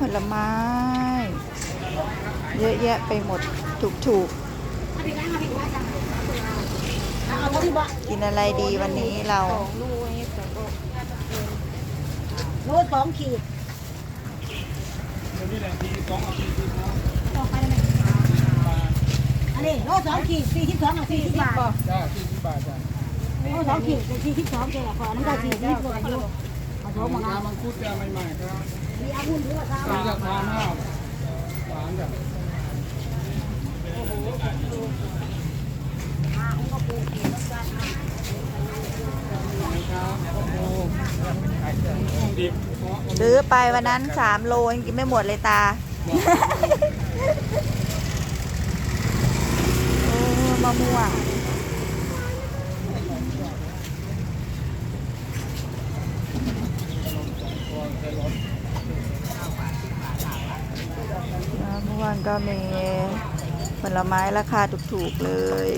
ผลไม้ เยอะแยะไปหมดถูกถูกเอาที่บ่ๆกินอะไรดีวันนี้เราโลสองขีดอันนี้โลสองขีดสี่สิบสองกับสี่สิบบาทจ้าสี่สิบบาทจ้าโลสองขีดเป็นสี่สิบสองเจ้าขอน้ำตาลสี่สิบกว่าอยู่ขอโทษมาน้ำนะมังคุดจ้าใหม่ๆครับมีอาวุธด้วยครับมีราคาห้าหวานจ้ะดิบเพราะซื้อไปวันนั้นสามโลยังกินไม่หมดเลยตาโอ้มะม่วง เมื่อวานก็มีผลไม้ราคาถูกๆเลย